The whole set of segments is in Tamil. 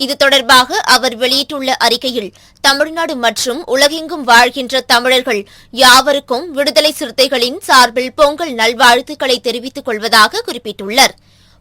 இது தொடர்பாக அவர் வெளியிட்டுள்ள அறிக்கையில் தமிழ்நாடு மற்றும் உலகெங்கும் வாழ்கின்ற தமிழர்கள் யாவருக்கும் விடுதலை சிறுத்தைகளின் சார்பில் பொங்கல் நல்வாழ்த்துக்களை தெரிவித்துக் கொள்வதாக குறிப்பிட்டுள்ளார்.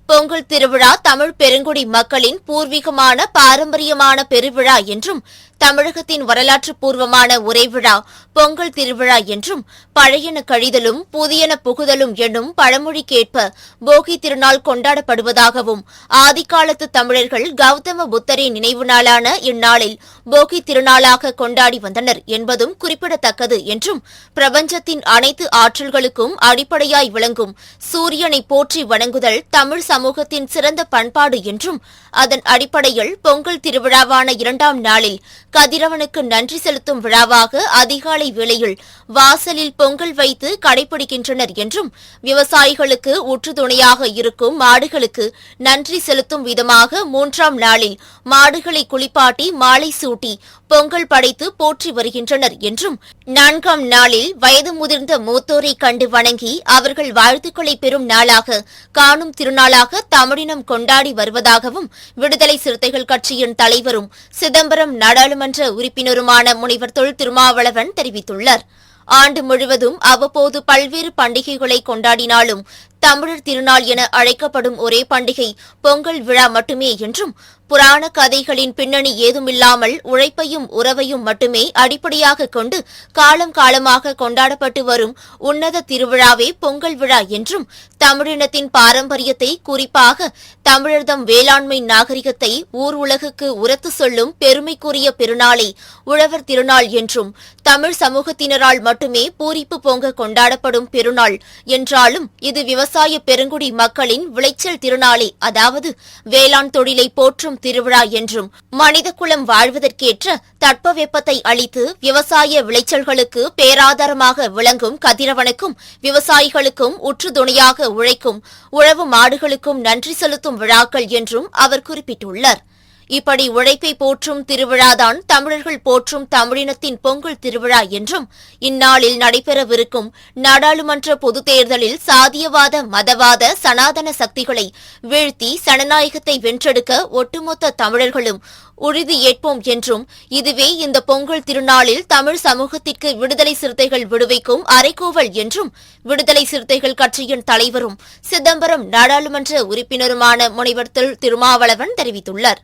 பொங்கல் திருவிழா தமிழ் பெருங்குடி மக்களின் பூர்வீகமான பாரம்பரியமான பெருவிழா என்றும் தமிழகத்தின் வரலாற்று பூர்வமான ஒரே விழா பொங்கல் திருவிழா என்றும் பழையன கழிதலும் புதியன புகுதலும் என்னும் பழமொழிக்கேற்ப போகி திருநாள் கொண்டாடப்படுவதாகவும் ஆதிக்காலத்து தமிழர்கள் கௌதம புத்தரின் நினைவு நாளான இந்நாளில் போகி திருநாளாக கொண்டாடி வந்தனர் என்பதும் குறிப்பிடத்தக்கது என்றும் பிரபஞ்சத்தின் அனைத்து ஆற்றல்களுக்கும் அடிப்படையாய் விளங்கும் சூரியனை போற்றி வணங்குதல் தமிழ் சமூகத்தின் சிறந்த பண்பாடு என்றும் அதன் அடிப்படையில் பொங்கல் திருவிழாவான இரண்டாம் நாளில் கதிரவனுக்கு நன்றி செலுத்தும் விழாவாக அதிகாலை வேளையில் வாசலில் பொங்கல் வைத்து கடைபிடிக்கின்றனர் என்றும் விவசாயிகளுக்கு உற்றுதுணையாக இருக்கும் மாடுகளுக்கு நன்றி செலுத்தும் விதமாக மூன்றாம் நாளில் மாடுகளை குளிப்பாட்டி மாலை சூட்டி பொங்கல் படைத்து போற்றி வருகின்றனர் என்றும் நான்காம் நாளில் வயது முதிர்ந்த மூத்தோரை கண்டு வணங்கி அவர்கள் வாழ்த்துக்களை பெறும் நாளாக காணும் திருநாளாக தமிழினம் கொண்டாடி வருவதாகவும் விடுதலை சிறுத்தைகள் கட்சியின் தலைவரும் சிதம்பரம் நாடாளுமன்ற உறுப்பினருமான முனைவர் தொல் திருமாவளவன் தெரிவித்துள்ளார். ஆண்டு முழுவதும் அவ்வப்போது பல்வேறு பண்டிகைகளை கொண்டாடினாலும் தமிழர் திருநாள் என அழைக்கப்படும் ஒரே பண்டிகை பொங்கல் விழா மட்டுமே என்றும் புராண கதைகளின் பின்னணி ஏதுமில்லாமல் உழைப்பையும் உறவையும் மட்டுமே அடிப்படையாக கொண்டு காலம் காலமாக கொண்டாடப்பட்டு வரும் உன்னத திருவிழாவே பொங்கல் விழா என்றும் தமிழினத்தின் பாரம்பரியத்தை குறிப்பாக தமிழர்தம் வேளாண்மை நாகரிகத்தை ஊர் உலகுக்கு உரத்து சொல்லும் பெருமைக்குரிய பெருநாளை உழவர் திருநாள் என்றும் தமிழ் சமூகத்தினரால் மட்டுமே பூரிப்பு பொங்க கொண்டாடப்படும் பெருநாள் என்றாலும் இது விவசாய பெருங்குடி மக்களின் விளைச்சல் திருநாளே. அதாவது வேளாண் தொழிலை போற்றும் திருவிழா என்றும் மனிதகுலம் வாழ்வதற்கேற்ற தட்பவெப்பத்தை அளித்து விவசாய விளைச்சல்களுக்கு பேராதாரமாக விளங்கும் கதிரவனுக்கும் விவசாயிகளுக்கும் உற்றுதுணையாக உழைக்கும் உழவு மாடுகளுக்கும் நன்றி செலுத்தும் விழாக்கள் என்றும் அவர் குறிப்பிட்டுள்ளார். இப்படி உழைப்பை போற்றும் திருவிழாதான் தமிழர்கள் போற்றும் தமிழினத்தின் பொங்கல் திருவிழா என்றும் இந்நாளில் நடைபெறவிருக்கும் நாடாளுமன்ற பொதுத் தேர்தலில் சாதியவாத மதவாத சனாதன சக்திகளை வீழ்த்தி சனநாயகத்தை வென்றெடுக்க ஒட்டுமொத்த தமிழர்களும் உறுதி ஏற்போம் என்றும் இதுவே இந்த பொங்கல் திருநாளில் தமிழ் சமூகத்திற்கு விடுதலை சிறுத்தைகள் விடுவிக்கும் அறைகூவல் என்றும் விடுதலை சிறுத்தைகள் கட்சியின் தலைவரும் சிதம்பரம் நாடாளுமன்ற உறுப்பினருமான முனைவர் திருமாவளவன் தெரிவித்துள்ளார்.